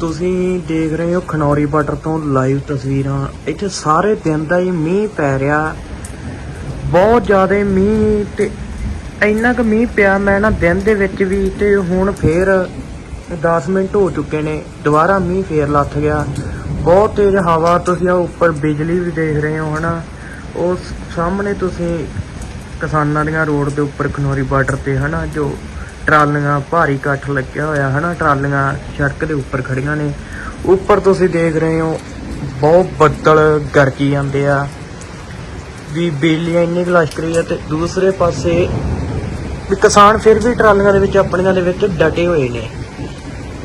ਤੁਸੀਂ ਦੇਖ ਰਹੇ ਹੋ ਖਨੌਰੀ ਬਾਰਡਰ ਤੋਂ ਲਾਈਵ ਤਸਵੀਰਾਂ। ਇੱਥੇ ਸਾਰੇ ਦਿਨ ਦਾ ਹੀ ਮੀਂਹ ਪੈ ਰਿਹਾ। ਬਹੁਤ ਜ਼ਿਆਦਾ ਮੀਂਹ ਤੇ ਇੰਨਾ ਕੁ ਮੀਂਹ ਪਿਆ ਮੈਂ ਨਾ ਦਿਨ ਦੇ ਵਿੱਚ ਵੀ ਤੇ ਹੁਣ ਫੇਰ 10 ਮਿੰਟ ਹੋ ਚੁੱਕੇ ਨੇ। ਦੁਬਾਰਾ ਮੀਂਹ ਫੇਰ ਲੱਥ ਗਿਆ। ਬਹੁਤ ਤੇਜ਼ ਹਵਾ ਤੁਸੀਂ ਆ ਉੱਪਰ ਬਿਜਲੀ ਵੀ ਦੇਖ ਰਹੇ ਹੋ ਹਨਾ। ਉਸ ਸਾਹਮਣੇ ਤੁਸੀਂ ਕਿਸਾਨਾਂ ਦੀਆਂ ਰੋਡ ਦੇ ਉੱਪਰ ਖਨੌਰੀ ਬਾਰਡਰ ਤੇ ਹਨਾ ਜੋ ਟਰਾਲੀਆਂ ਭਾਰੀ ਇਕੱਠ ਲੱਗਿਆ ਹੋਇਆ, ਹਨਾ? ਟਰਾਲੀਆਂ ਸੜਕ ਦੇ ਉੱਪਰ ਖੜੀਆਂ ਨੇ। ਉੱਪਰ ਤੁਸੀਂ ਦੇਖ ਰਹੇ ਹੋ, ਬਹੁਤ ਬੱਦਲ ਗਰਜੀ ਜਾਂਦੇ ਆ। ਵੀ ਬਿਜਲੀ ਇੰਨੀ ਕੁ ਲਸ਼ਕ ਰਹੀ ਹੈ ਤੇ ਦੂਸਰੇ ਪਾਸੇ ਵੀ ਕਿਸਾਨ ਫਿਰ ਵੀ ਟਰਾਲੀਆਂ ਦੇ ਵਿੱਚ, ਆਪਣੀਆਂ ਦੇ ਵਿੱਚ ਡਟੇ ਹੋਏ ਨੇ।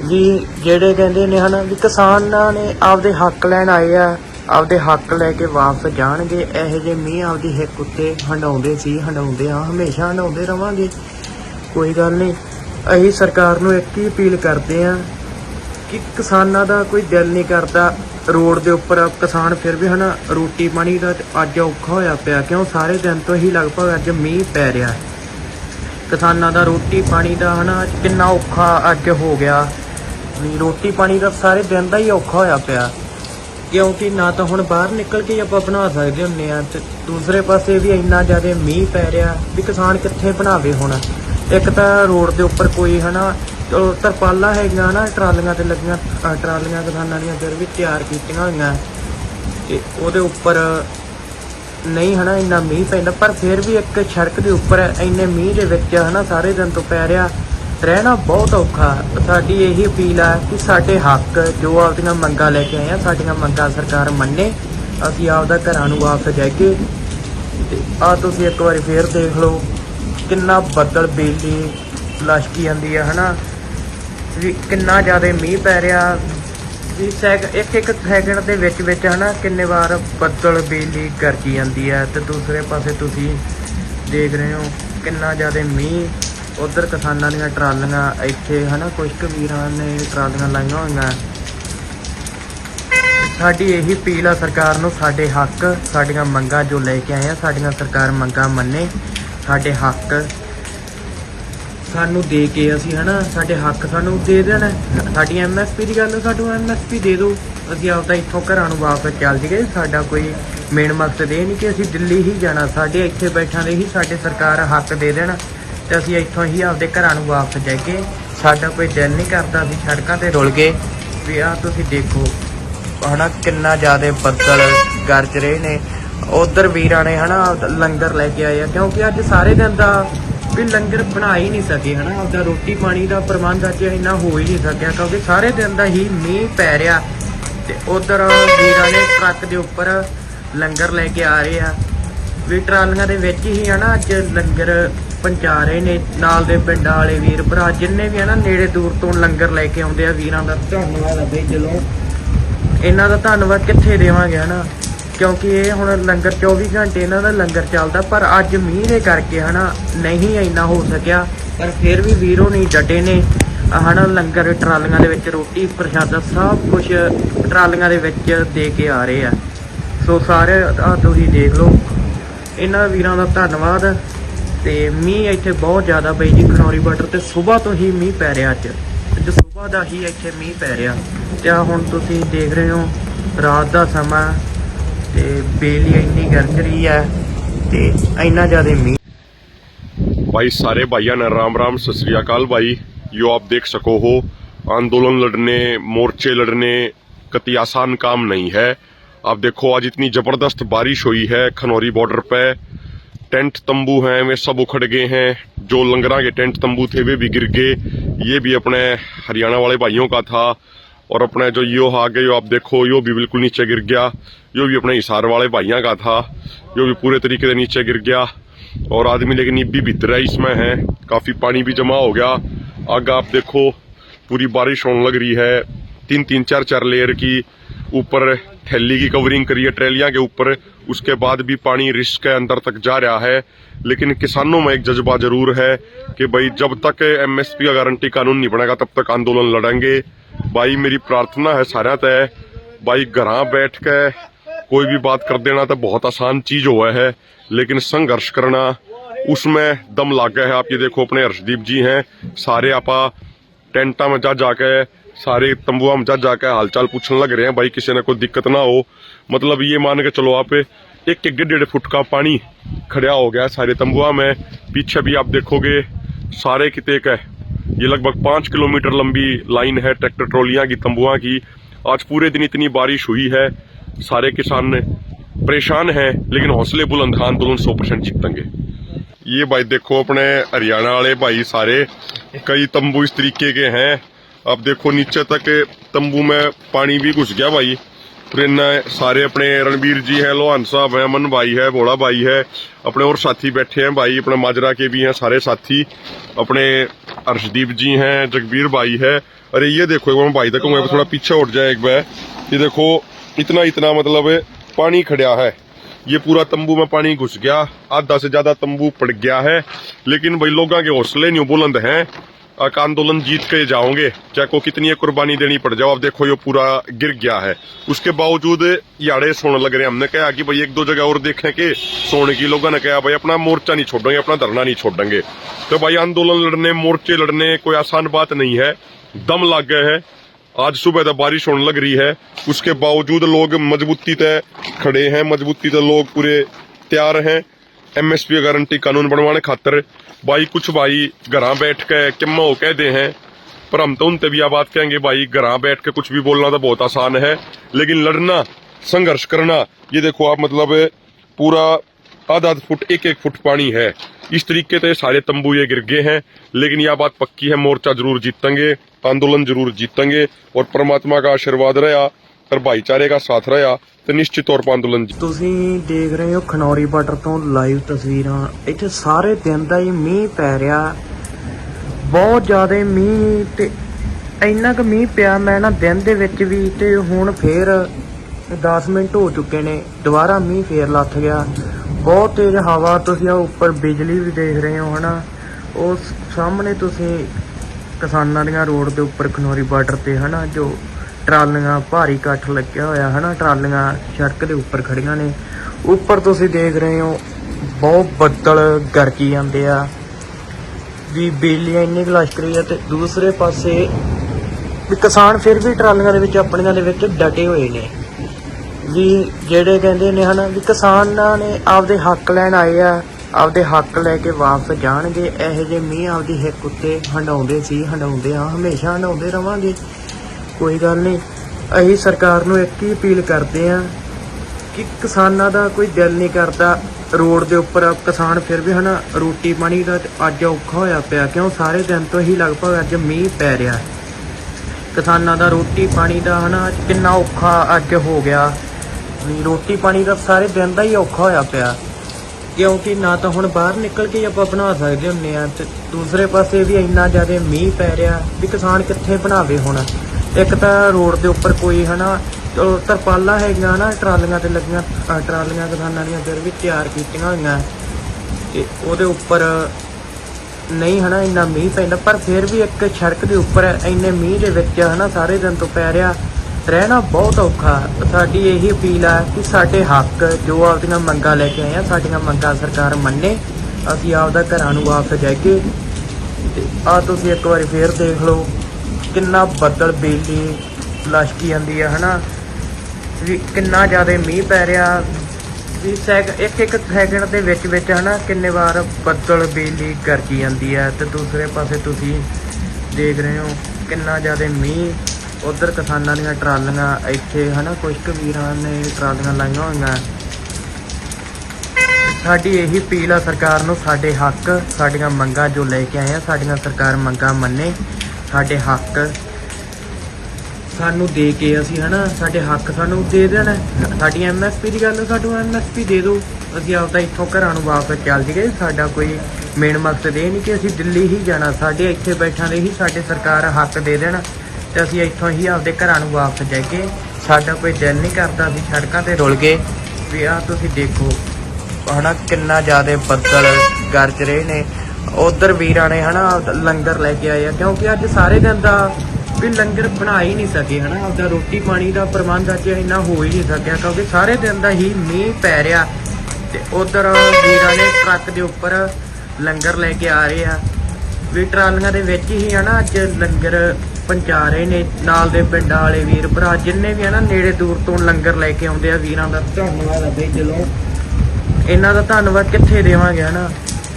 ਵੀ ਜਿਹੜੇ ਕਹਿੰਦੇ ਨੇ, ਹਨਾ, ਵੀ ਕਿਸਾਨਾਂ ਨੇ ਆਪਦੇ ਹੱਕ ਲੈਣ ਆਏ ਆ, ਆਪਦੇ ਹੱਕ ਲੈ ਕੇ ਵਾਪਸ ਜਾਣਗੇ। ਇਹੋ ਜਿਹੇ ਮੀਂਹ ਆਪਦੀ ਹਿੱਕ ਉੱਤੇ ਹੰਡਾਉਂਦੇ ਸੀ ਹੰਡਾਉਂਦੇ ਆ, ਹਮੇਸ਼ਾ ਹੰਡਾਉਂਦੇ ਰਵਾਂਗੇ। ਕੋਈ ਗੱਲ ਨਹੀਂ। ਅਸੀਂ ਸਰਕਾਰ ਨੂੰ ਇੱਕ ਹੀ ਅਪੀਲ ਕਰਦੇ ਆ ਕਿ ਕਿਸਾਨਾਂ ਦਾ ਕੋਈ ਦਿਲ ਨਹੀਂ ਕਰਦਾ ਰੋਡ ਦੇ ਉੱਪਰ ਕਿਸਾਨ ਫਿਰ ਵੀ ਹਨਾ ਰੋਟੀ ਪਾਣੀ ਦਾ ਅੱਜ ਔਖਾ ਹੋਇਆ ਪਿਆ, ਕਿਉਂ ਸਾਰੇ ਦਿਨ ਤੋਂ ਹੀ ਲਗਭਗ ਅੱਜ ਮੀਂਹ ਪੈ ਰਿਹਾ। ਕਿਸਾਨਾਂ ਦਾ ਰੋਟੀ ਪਾਣੀ ਦਾ ਹਨਾ ਕਿੰਨਾ ਔਖਾ ਅੱਜ ਹੋ ਗਿਆ। ਵੀ ਰੋਟੀ ਪਾਣੀ ਦਾ ਸਾਰੇ ਦਿਨ ਦਾ ਹੀ ਔਖਾ ਹੋਇਆ ਪਿਆ। ਕਿਉਂਕਿ ਨਾ ਤਾਂ ਹੁਣ ਬਾਹਰ ਨਿਕਲ ਕੇ ਹੀ ਆਪਾਂ ਬਣਾ ਸਕਦੇ ਹੁੰਨੇ ਆ ਤੇ ਦੂਸਰੇ ਪਾਸੇ ਵੀ ਇੰਨਾ ਜ਼ਿਆਦਾ ਮੀਂਹ ਪੈ ਰਿਹਾ ਵੀ ਕਿਸਾਨ ਕਿੱਥੇ ਬਣਾਵੇ ਹੁਣ। ਇੱਕ ਤਾਂ ਰੋਡ ਦੇ ਉੱਪਰ ਕੋਈ, ਹਨਾ ਚਲੋ ਤਰਪਾਲਾਂ ਹੈਗੀਆਂ ਨਾ ਟਰਾਲੀਆਂ ਤੇ ਲੱਗੀਆਂ ਟਰਾਲੀਆਂ, ਕਿਸਾਨਾਂ ਦੀਆਂ ਫਿਰ ਵੀ ਤਿਆਰ ਕੀਤੀਆਂ ਹੋਈਆਂ। ਤੇ ਉਹਦੇ ਉੱਪਰ ਨਹੀਂ, ਹਨਾ, ਇੰਨਾ ਮੀਂਹ ਪੈਂਦਾ, ਪਰ ਫਿਰ ਵੀ ਇੱਕ ਸੜਕ ਦੇ ਉੱਪਰ ਇੰਨੇ ਮੀਂਹ ਦੇ ਵਿੱਚ, ਹਨਾ, ਸਾਰੇ ਦਿਨ ਤੋਂ ਪੈ ਰਿਹਾ, ਰਹਿਣਾ ਬਹੁਤ ਔਖਾ। ਸਾਡੀ ਇਹੀ ਅਪੀਲ ਆ ਕਿ ਸਾਡੇ ਹੱਕ, ਜੋ ਆਪਦੀਆਂ ਮੰਗਾਂ ਲੈ ਕੇ ਆਏ ਆ, ਸਾਡੀਆਂ ਮੰਗਾਂ ਸਰਕਾਰ ਮੰਨੇ, ਅਸੀਂ ਆਪਦਾ ਘਰਾਂ ਨੂੰ ਵਾਪਸ ਜਾਈਏ। ਤੇ ਆ ਤੁਸੀਂ ਇੱਕ ਵਾਰੀ ਫੇਰ ਦੇਖ ਲਓ। ਕਿੰਨਾ ਬੱਦਲ ਬਿਜਲੀ ਲਸ਼ਕੀ ਜਾਂਦੀ ਹੈ ਹਨਾ? ਵੀ ਕਿੰਨਾ ਜ਼ਿਆਦਾ ਮੀਂਹ ਪੈ ਰਿਹਾ। ਵੀ ਸੈਕ ਇੱਕ ਇੱਕ ਸੈਕਿੰਡ ਦੇ ਵਿੱਚ ਵਿੱਚ, ਹਨਾ, ਕਿੰਨੇ ਵਾਰ ਬੱਦਲ ਬਿਜਲੀ ਗਰਜੀ ਜਾਂਦੀ ਹੈ ਤੇ ਦੂਸਰੇ ਪਾਸੇ ਤੁਸੀਂ ਦੇਖ ਰਹੇ ਹੋ ਕਿੰਨਾ ਜ਼ਿਆਦਾ ਮੀਂਹ। ਉਧਰ ਕਿਸਾਨਾਂ ਦੀਆਂ ਟਰਾਲੀਆਂ ਇੱਥੇ, ਹਨਾ ਕੁਝ ਕੁ ਵੀਰਾਂ ਨੇ ਟਰਾਲੀਆਂ ਲਾਈਆਂ ਹੋਈਆਂ। ਸਾਡੀ ਇਹੀ ਅਪੀਲ ਆ ਸਰਕਾਰ ਨੂੰ, ਸਾਡੇ ਹੱਕ, ਸਾਡੀਆਂ ਮੰਗਾਂ ਜੋ ਲੈ ਕੇ ਆਏ ਆ, ਸਾਡੀਆਂ ਸਰਕਾਰ ਮੰਗਾਂ ਮੰਨੇ। ਸਾਡੇ ਹੱਕ ਸਾਨੂੰ ਦੇ ਕੇ ਅਸੀਂ ਹਨਾ ਸਾਡੇ ਹੱਕ ਸਾਨੂੰ ਦੇ ਦੇਣਾ। ਸਾਡੀ ਐਮਐਸਪੀ ਦੀ ਗੱਲ ਹੈ, ਸਾਨੂੰ ਐਮਐਸਪੀ ਦੇ ਦਿਓ। ਅਸੀਂ ਆਪਦਾ ਇੱਥੋਂ ਘਰਾਂ ਨੂੰ ਵਾਪਸ ਚੱਲ ਜੀਏ। ਸਾਡਾ ਕੋਈ ਮੇਨ ਮਕਸਦ ਇਹ ਨਹੀਂ ਕਿ ਅਸੀਂ ਦਿੱਲੀ ਹੀ ਜਾਣਾ ਸਾਡੇ ਇੱਥੇ ਬੈਠਾਂ ਦੇ ਹੀ ਸਾਡੇ ਸਰਕਾਰ ਹੱਕ ਦੇ ਦੇਣਾ ਤੇ ਅਸੀਂ ਇੱਥੋਂ ਹੀ ਆਪਦੇ ਘਰਾਂ ਨੂੰ ਵਾਪਸ ਜਾਈਏ। ਸਾਡਾ ਕੋਈ ਦਿਲ ਨਹੀਂ ਕਰਦਾ ਅਸੀਂ ਸੜਕਾਂ ਤੇ ਰੁਲ ਗਏ ਵੀ ਆ ਤੁਸੀਂ ਦੇਖੋ ਹਨਾ ਕਿੰਨਾ ਜ਼ਿਆਦਾ ਬੱਦਲ ਗਰਜ ਰਹੇ ਨੇ। ਉਧਰ ਵੀਰਾਂ ਨੇ ਹਨਾ ਲੰਗਰ ਲੈ ਕੇ ਆਏ ਆ, ਕਿਉਂਕਿ ਅੱਜ ਸਾਰੇ ਦਿਨ ਦਾ ਵੀ ਲੰਗਰ ਬਣਾ ਹੀ ਨਹੀਂ ਸਕੇ ਹਨਾ, ਆਪਦਾ ਰੋਟੀ ਪਾਣੀ ਦਾ ਪ੍ਰਬੰਧ ਅੱਜ ਇੰਨਾ ਹੋ ਹੀ ਨਹੀਂ ਸਕਿਆ, ਕਿਉਂਕਿ ਸਾਰੇ ਦਿਨ ਦਾ ਹੀ ਮੀਂਹ ਪੈ ਰਿਹਾ। ਤੇ ਉਧਰ ਵੀਰਾਂ ਨੇ ਟਰੱਕ ਦੇ ਉੱਪਰ ਲੰਗਰ ਲੈ ਕੇ ਆ ਰਹੇ ਆ। ਵੀ ਟਰਾਲੀਆਂ ਦੇ ਵਿੱਚ ਹੀ ਹਨਾ ਅੱਜ ਲੰਗਰ ਪਹੁੰਚਾ ਰਹੇ ਨੇ, ਨਾਲ ਦੇ ਪਿੰਡਾਂ ਵਾਲੇ ਵੀਰ ਭਰਾ, ਜਿੰਨੇ ਵੀ ਹਨਾ ਨੇੜੇ ਦੂਰ ਤੋਂ ਲੰਗਰ ਲੈ ਕੇ ਆਉਂਦੇ ਆ, ਵੀਰਾਂ ਦਾ ਧੰਨਵਾਦ ਆ ਬਈ ਚਲੋ। ਇਹਨਾਂ ਦਾ ਧੰਨਵਾਦ ਕਿੱਥੇ ਦੇਵਾਂਗੇ ਹਨਾ? ਕਿਉਂਕਿ ਇਹ ਹੁਣ ਲੰਗਰ 24 ਘੰਟੇ ਇਹਨਾਂ ਦਾ ਲੰਗਰ ਚੱਲਦਾ, ਪਰ ਅੱਜ ਮੀਂਹ ਦੇ ਕਰਕੇ ਹਨਾ ਨਹੀਂ ਇੰਨਾ ਹੋ ਸਕਿਆ। ਪਰ ਫਿਰ ਵੀ ਵੀਰੋ ਨਹੀਂ ਡਟੇ ਨੇ। ਆਹ ਹਨਾ ਲੰਗਰ ਟਰਾਲੀਆਂ ਦੇ ਵਿੱਚ ਰੋਟੀ, ਪ੍ਰਸ਼ਾਦਾ ਸਭ ਕੁਝ ਟਰਾਲੀਆਂ ਦੇ ਵਿੱਚ ਦੇ ਕੇ ਆ ਰਹੇ ਆ। ਸੋ ਸਾਰੇ ਆ ਤੁਸੀਂ ਦੇਖ ਲਓ। ਇਹਨਾਂ ਵੀਰਾਂ ਦਾ ਧੰਨਵਾਦ। ਤੇ ਮੀਂਹ ਇੱਥੇ ਬਹੁਤ ਜ਼ਿਆਦਾ ਪਈ ਜੀ ਖਨੌਰੀ ਬਾਰਡਰ ਤੇ। ਸਵੇਰ ਤੋਂ ਹੀ ਮੀਂਹ ਪੈ ਰਿਹਾ ਅੱਜ। ਅੱਜ ਸਵੇਰ ਦਾ ਹੀ ਇੱਥੇ ਮੀਂਹ ਪੈ ਰਿਹਾ। ਤੇ ਆ ਹੁਣ ਤੁਸੀਂ ਦੇਖ ਰਹੇ ਹੋ, ਰਾਤ ਦਾ ਸਮਾਂ। ਤੇ ਬਿਜਲੀ ਇੰਨੀ ਗਰਜ ਰਹੀ ਹੈ ਤੇ ਇੰਨਾ ਜ਼ਿਆਦਾ ਮੀਂਹ भाई सारे भाइयों ने राम राम सत श्री अकाल भाई यो आप देख सको हो आंदोलन लड़ने मोर्चे लड़ने कति आसान काम नहीं है आप देखो आज इतनी जबरदस्त बारिश हुई है खनौरी बॉर्डर पे टेंट तंबू हैं वे सब उखड़ गए हैं जो लंगरा के टेंट तंबू थे वे भी गिर गए ये भी अपने हरियाणा वाले भाइयों का था और अपना जो यो आगे यो आप देखो, यो भी बिल्कुल नीचे गिर गया। यो भी अपने हिसार वाले भाइयों का था। यो भी पूरे तरीके से नीचे गिर गया। और आदमी लेकिन भी भीतर है, इसमें है। काफ़ी पानी भी जमा हो गया। आगे आप देखो, पूरी बारिश होने लग रही है। तीन तीन चार चार लेयर की ऊपर थैली की कवरिंग करी है, ट्रेलियाँ के ऊपर। उसके बाद भी पानी रिस्क के अंदर तक जा रहा है। लेकिन किसानों में एक जज्बा ज़रूर है कि भाई, जब तक एमएसपी का गारंटी कानून नहीं बनेगा, तब तक आंदोलन लड़ेंगे। भाई, मेरी प्रार्थना है सारा तय। भाई, घर बैठ के कोई भी बात कर देना तो बहुत आसान चीज़ हुआ है। लेकिन संघर्ष करना, उसमें दम लाग गया है। आप ये देखो, अपने हर्षदीप जी हैं। सारे आपा टेंटा में जा जाके सारे तंबुआ में जा जाकर हालचाल पूछने लग रहे हैं भाई किसी ने कोई दिक्कत ना हो। मतलब ये मान के चलो आप एक एक डेढ़ डेढ़ फुट का पानी खड़ा हो गया सारे तंबुआ में। पीछे भी आप देखोगे सारे किते का ये लगभग पाँच किलोमीटर लंबी लाइन है ट्रैक्टर ट्रॉलियाँ की तंबुआ की। आज पूरे दिन इतनी बारिश हुई है सारे किसान परेशान हैं लेकिन हौसले बुलंद हैं, आंदोलन सौ परसेंट जीतेंगे। ये भाई देखो अपने हरियाणा वाले भाई सारे कई तंबू इस तरीके के हैं अब देखो नीचे तक तंबू में पानी भी घुस गया भाई। इन्हें सारे अपने रणबीर जी हैं, लोहान साहब हैं, अमन भाई है, भोला भाई है, अपने और साथी बैठे हैं भाई, अपने माजरा के भी हैं सारे साथी, अपने अर्शदीप जी हैं, जगबीर भाई है। अरे ये देखो, एक भाई तक मैं थोड़ा पीछे उठ जाए एक बार। ये देखो, इतना इतना मतलब पानी खड़ा है। ये पूरा तंबू में पानी घुस गया, आधा से ज़्यादा तंबू पड़ गया है। लेकिन भाई लोगों के हौसले नहीं बुलंद हैं। आक आंदोलन जीत के जाओगे। चाहे को कितनी कुर्बानी देनी पड़ जाओ। अब देखो, ये पूरा गिर गया है। उसके बावजूद याड़े सोने लग रहे हैं। हमने कहा कि भाई, एक दो जगह और देखें कि सोने की लोगों ने कहा, भाई, अपना मोर्चा नहीं छोड़ेंगे, अपना धरना नहीं छोड़ेंगे। तो भाई, आंदोलन लड़ने, मोर्चे लड़ने कोई आसान बात नहीं है। दम लग गए है। आज सुबह तो बारिश होने लग रही है। उसके बावजूद लोग मजबूती तय खड़े हैं। मजबूती तय लोग पूरे तैयार हैं। एमएसपी गारंटी कानून बनवाने खातर भाई कुछ भाई घर बैठ के किम्मा हो कहते हैं, पर हम तो उनते भी यह बात कहेंगे, भाई घर बैठ के कुछ भी बोलना तो बहुत आसान है, लेकिन लड़ना, संघर्ष करना, ये देखो आप मतलब पूरा आधा आधा फुट एक एक फुट पानी है। इस तरीके से सारे तंबू ये गिर गए हैं, लेकिन यह बात पक्की है, मोर्चा ज़रूर जीतेंगे, आंदोलन ज़रूर जीतेंगे, और परमात्मा का आशीर्वाद रहा ਸਰ ਭਾਈਚਾਰੇ ਦਾ ਸਾਥ ਰਿਹਾ ਤੇ ਨਿਸ਼ਚਿਤ ਤੌਰ 'ਤੇ ਅੰਦੋਲਨ ਤੁਸੀਂ ਦੇਖ ਰਹੇ ਹੋ ਖਨੌਰੀ ਬਾਰਡਰ ਤੋਂ ਲਾਈਵ ਤਸਵੀਰਾਂ। ਇੱਥੇ ਸਾਰੇ ਦਿਨ ਦਾ ਹੀ ਮੀਂਹ ਪੈ ਰਿਹਾ। ਬਹੁਤ ਜ਼ਿਆਦਾ ਮੀਂਹ ਤੇ ਇੰਨਾ ਕੁ ਮੀਂਹ ਪਿਆ ਮੈਂ ਨਾ ਦਿਨ ਦੇ ਵਿੱਚ ਵੀ ਤੇ ਹੁਣ ਫੇਰ 10 ਮਿੰਟ ਹੋ ਚੁੱਕੇ ਨੇ। ਦੁਬਾਰਾ ਮੀਂਹ ਫੇਰ ਲੱਥ ਗਿਆ। ਬਹੁਤ ਤੇਜ਼ ਹਵਾ ਤੁਸੀਂ ਆ ਉੱਪਰ ਬਿਜਲੀ ਵੀ ਦੇਖ ਰਹੇ ਹੋ, ਹਨਾ? ਉਸ ਸਾਹਮਣੇ ਤੁਸੀਂ ਕਿਸਾਨਾਂ ਦੀਆਂ ਰੋਡ ਦੇ ਉੱਪਰ ਖਨੌਰੀ ਬਾਰਡਰ ਤੇ, ਹਨਾ? ਜੋ ਟਰਾਲੀਆਂ ਭਾਰੀ ਇਕੱਠ ਲੱਗਿਆ ਹੋਇਆ ਹਨਾ, ਟਰਾਲੀਆਂ ਸੜਕ ਦੇ ਉੱਪਰ ਖੜੀਆਂ ਨੇ। ਉੱਪਰ ਤੁਸੀਂ ਦੇਖ ਰਹੇ ਹੋ, ਬਹੁਤ ਬੱਦਲ ਗਰਜੀ ਜਾਂਦੇ ਆ। ਵੀ ਬਿਜਲੀ ਇੰਨੀ ਕੁ ਲਸ਼ਕ ਰਹੀ ਆ ਤੇ ਦੂਸਰੇ ਪਾਸੇ ਵੀ ਕਿਸਾਨ ਫਿਰ ਵੀ ਟਰਾਲੀਆਂ ਦੇ ਵਿੱਚ, ਆਪਣੀਆਂ ਦੇ ਵਿੱਚ ਡਟੇ ਹੋਏ ਨੇ। ਵੀ ਜਿਹੜੇ ਕਹਿੰਦੇ ਨੇ ਹਨਾ, ਵੀ ਕਿਸਾਨਾਂ ਨੇ ਆਪਦੇ ਹੱਕ ਲੈਣ ਆਏ ਆ, ਆਪਦੇ ਹੱਕ ਲੈ ਕੇ ਵਾਪਸ ਜਾਣਗੇ। ਇਹੋ ਜਿਹੇ ਮੀਂਹ ਆਪਦੀ ਹਿੱਕ ਉੱਤੇ ਹੰਡਾਉਂਦੇ ਸੀ ਹੰਡਾਉਂਦੇ ਆ, ਹਮੇਸ਼ਾ ਹੰਡਾਉਂਦੇ ਰਵਾਂਗੇ। ਕੋਈ ਗੱਲ ਨਹੀਂ। ਅਸੀਂ ਸਰਕਾਰ ਨੂੰ ਇੱਕ ਹੀ ਅਪੀਲ ਕਰਦੇ ਆ ਕਿ ਕਿਸਾਨਾਂ ਦਾ ਕੋਈ ਦਿਲ ਨਹੀਂ ਕਰਦਾ ਰੋਡ ਦੇ ਉੱਪਰ ਕਿਸਾਨ ਫਿਰ ਵੀ ਹਨਾ ਰੋਟੀ ਪਾਣੀ ਦਾ ਅੱਜ ਔਖਾ ਹੋਇਆ ਪਿਆ, ਕਿਉਂ ਸਾਰੇ ਦਿਨ ਤੋਂ ਹੀ ਲਗਭਗ ਅੱਜ ਮੀਂਹ ਪੈ ਰਿਹਾ। ਕਿਸਾਨਾਂ ਦਾ ਰੋਟੀ ਪਾਣੀ ਦਾ ਹਨਾ ਅੱਜ ਕਿੰਨਾ ਔਖਾ ਅੱਜ ਹੋ ਗਿਆ। ਰੋਟੀ ਪਾਣੀ ਦਾ ਸਾਰੇ ਦਿਨ ਦਾ ਹੀ ਔਖਾ ਹੋਇਆ ਪਿਆ। ਕਿਉਂਕਿ ਨਾ ਤਾਂ ਹੁਣ ਬਾਹਰ ਨਿਕਲ ਕੇ ਹੀ ਆਪਾਂ ਬਣਾ ਸਕਦੇ ਹੁੰਨੇ ਆ ਤੇ ਦੂਸਰੇ ਪਾਸੇ ਵੀ ਇੰਨਾ ਜ਼ਿਆਦਾ ਮੀਂਹ ਪੈ ਰਿਹਾ ਵੀ ਕਿਸਾਨ ਕਿੱਥੇ ਬਣਾਵੇ ਹੁਣ। ਇੱਕ ਤਾਂ ਰੋਡ ਦੇ ਉੱਪਰ ਕੋਈ ਹਨਾ, ਉਹ ਤਰਪਾਲਾਂ ਹੈਗੀਆਂ ਨਾ ਟਰਾਲੀਆਂ ਤੇ ਲੱਗੀਆਂ ਟਰਾਲੀਆਂ, ਕਿਸਾਨਾਂ ਦੀਆਂ ਫਿਰ ਵੀ ਤਿਆਰ ਕੀਤੀਆਂ ਹੋਈਆਂ। ਤੇ ਉਹਦੇ ਉੱਪਰ ਨਹੀਂ ਹਨਾ, ਇੰਨਾ ਮੀਂਹ ਪੈਂਦਾ, ਪਰ ਫਿਰ ਵੀ ਇੱਕ ਸੜਕ ਦੇ ਉੱਪਰ ਇੰਨੇ ਮੀਂਹ ਦੇ ਵਿੱਚ ਹਨਾ, ਸਾਰੇ ਦਿਨ ਤੋਂ ਪੈ ਰਿਹਾ, ਰਹਿਣਾ ਬਹੁਤ ਔਖਾ। ਸਾਡੀ ਇਹੀ ਅਪੀਲ ਆ ਕਿ ਸਾਡੇ ਹੱਕ, ਜੋ ਆਪਦੀਆਂ ਮੰਗਾਂ ਲੈ ਕੇ ਆਏ ਆ, ਸਾਡੀਆਂ ਮੰਗਾਂ ਸਰਕਾਰ ਮੰਨੇ, ਅਸੀਂ ਆਪਦਾ ਘਰਾਂ ਨੂੰ ਵਾਪਸ ਜਾਈਏ। ਤੇ ਆ ਤੁਸੀਂ ਇੱਕ ਵਾਰੀ ਫੇਰ ਦੇਖ ਲਓ। ਕਿੰਨਾ ਬੱਦਲ ਬਿਜਲੀ ਲਸ਼ਕੀ ਜਾਂਦੀ ਆ, ਹਨਾ? ਵੀ ਕਿੰਨਾ ਜ਼ਿਆਦਾ ਮੀਂਹ ਪੈ ਰਿਹਾ। ਵੀ ਸੈਕ, ਇੱਕ ਇੱਕ ਸੈਕਿੰਡ ਦੇ ਵਿੱਚ ਵਿੱਚ, ਹਨਾ, ਕਿੰਨੇ ਵਾਰ ਬੱਦਲ ਬਿਜਲੀ ਗਰਜੀ ਜਾਂਦੀ ਹੈ ਤੇ ਦੂਸਰੇ ਪਾਸੇ ਤੁਸੀਂ ਦੇਖ ਰਹੇ ਹੋ ਕਿੰਨਾ ਜ਼ਿਆਦਾ ਮੀਂਹ। ਉਧਰ ਕਿਸਾਨਾਂ ਦੀਆਂ ਟਰਾਲੀਆਂ ਇੱਥੇ, ਹਨਾ ਕੁਝ ਕੁ ਵੀਰਾਂ ਨੇ ਟਰਾਲੀਆਂ ਲਾਈਆਂ ਹੋਈਆਂ। ਸਾਡੀ ਇਹੀ ਅਪੀਲ ਆ ਸਰਕਾਰ ਨੂੰ, ਸਾਡੇ ਹੱਕ, ਸਾਡੀਆਂ ਮੰਗਾਂ ਜੋ ਲੈ ਕੇ ਆਏ ਆ, ਸਾਡੀਆਂ ਸਰਕਾਰ ਮੰਗਾਂ ਮੰਨੇ। ਸਾਡੇ ਹੱਕ ਸਾਨੂੰ ਦੇ ਕੇ ਅਸੀਂ ਹਨਾ ਸਾਡੇ ਹੱਕ ਸਾਨੂੰ ਦੇ ਦੇਣਾ। ਸਾਡੀ ਐਮਐਸਪੀ ਦੀ ਗੱਲ ਹੈ, ਸਾਨੂੰ ਐਮਐਸਪੀ ਦੇ ਦਿਓ। ਅਸੀਂ ਆਪਦਾ ਇੱਥੋਂ ਘਰਾਂ ਨੂੰ ਵਾਪਸ ਚੱਲ ਜੀਏ ਸਾਡਾ ਕੋਈ ਮੇਨ ਮਕਸਦ ਇਹ ਨਹੀਂ ਕਿ ਅਸੀਂ ਦਿੱਲੀ ਹੀ ਜਾਣਾ ਸਾਡੇ ਇੱਥੇ ਬੈਠਾਂ ਦੇ ਹੀ ਸਾਡੇ ਸਰਕਾਰ ਹੱਕ ਦੇ ਦੇਣਾ ਤੇ ਅਸੀਂ ਇੱਥੋਂ ਹੀ ਆਪਦੇ ਘਰਾਂ ਨੂੰ ਵਾਪਸ ਜਾਈਏ। ਸਾਡਾ ਕੋਈ ਦਿਲ ਨਹੀਂ ਕਰਦਾ ਅਸੀਂ ਸੜਕਾਂ ਤੇ ਰੁਲ ਗਏ ਵੀ ਆ ਤੁਸੀਂ ਦੇਖੋ ਹਨਾ ਕਿੰਨਾ ਜ਼ਿਆਦਾ ਬੱਦਲ ਗਰਜ ਰਹੇ ਨੇ। ਉਧਰ ਵੀਰਾਂ ਨੇ ਹਨਾ ਲੰਗਰ ਲੈ ਕੇ ਆਏ ਆ, ਕਿਉਂਕਿ ਅੱਜ ਸਾਰੇ ਦਿਨ ਦਾ ਵੀ ਲੰਗਰ ਬਣਾ ਹੀ ਨਹੀਂ ਸਕੇ ਹਨਾ, ਆਪਦਾ ਰੋਟੀ ਪਾਣੀ ਦਾ ਪ੍ਰਬੰਧ ਅੱਜ ਇੰਨਾ ਹੋ ਹੀ ਨਹੀਂ ਸਕਿਆ, ਕਿਉਂਕਿ ਸਾਰੇ ਦਿਨ ਦਾ ਹੀ ਮੀਂਹ ਪੈ ਰਿਹਾ। ਤੇ ਉਧਰ ਵੀਰਾਂ ਨੇ ਟਰੱਕ ਦੇ ਉੱਪਰ ਲੰਗਰ ਲੈ ਕੇ ਆ ਰਹੇ ਆ। ਵੀ ਟਰਾਲੀਆਂ ਦੇ ਵਿੱਚ ਹੀ ਹਨਾ ਅੱਜ ਲੰਗਰ ਪਹੁੰਚਾ ਰਹੇ ਨੇ, ਨਾਲ ਦੇ ਪਿੰਡਾਂ ਵਾਲੇ ਵੀਰ ਭਰਾ, ਜਿੰਨੇ ਵੀ ਆ ਨਾ ਨੇੜੇ ਦੂਰ ਤੋਂ ਲੰਗਰ ਲੈ ਕੇ ਆਉਂਦੇ ਆ, ਵੀਰਾਂ ਦਾ ਧੰਨਵਾਦ ਆ ਬਈ ਦਿਲੋਂ। ਇਹਨਾਂ ਦਾ ਧੰਨਵਾਦ ਕਿੱਥੇ ਦੇਵਾਂਗੇ ਹਨਾ?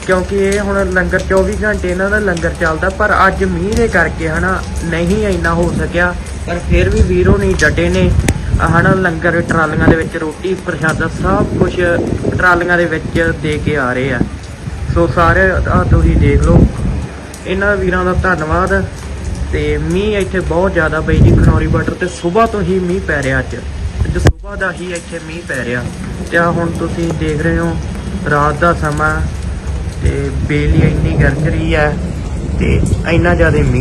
ਕਿਉਂਕਿ ਇਹ ਹੁਣ ਲੰਗਰ 24 ਘੰਟੇ ਇਹਨਾਂ ਦਾ ਲੰਗਰ ਚੱਲਦਾ, ਪਰ ਅੱਜ ਮੀਂਹ ਦੇ ਕਰਕੇ ਹਨਾ ਨਹੀਂ ਇੰਨਾ ਹੋ ਸਕਿਆ। ਪਰ ਫਿਰ ਵੀ ਵੀਰੋ ਨਹੀਂ ਡਟੇ ਨੇ। ਆਹ ਹਨਾ ਲੰਗਰ ਟਰਾਲੀਆਂ ਦੇ ਵਿੱਚ ਰੋਟੀ, ਪ੍ਰਸ਼ਾਦਾ ਸਭ ਕੁਝ ਟਰਾਲੀਆਂ ਦੇ ਵਿੱਚ ਦੇ ਕੇ ਆ ਰਹੇ ਆ। ਸੋ ਸਾਰੇ ਆ ਤੁਸੀਂ ਦੇਖ ਲਓ। ਇਹਨਾਂ ਵੀਰਾਂ ਦਾ ਧੰਨਵਾਦ। ਤੇ ਮੀਂਹ ਇੱਥੇ ਬਹੁਤ ਜ਼ਿਆਦਾ ਪਈ ਜੀ ਖਨੌਰੀ ਬਾਰਡਰ ਤੇ। ਸਵੇਰ ਤੋਂ ਹੀ ਮੀਂਹ ਪੈ ਰਿਹਾ ਅੱਜ। ਅੱਜ ਸਵੇਰ ਦਾ ਹੀ ਇੱਥੇ ਮੀਂਹ ਪੈ ਰਿਹਾ। ਤੇ ਆ ਹੁਣ ਤੁਸੀਂ ਦੇਖ ਰਹੇ ਹੋ, ਰਾਤ ਦਾ ਸਮਾਂ। ਤੇ ਬੇਲੀ ਇੰਨੀ ਗਰਜ ਰਹੀ ਹੈ ਤੇ ਇੰਨਾ ਜ਼ਿਆਦਾ ਮੀਂਹ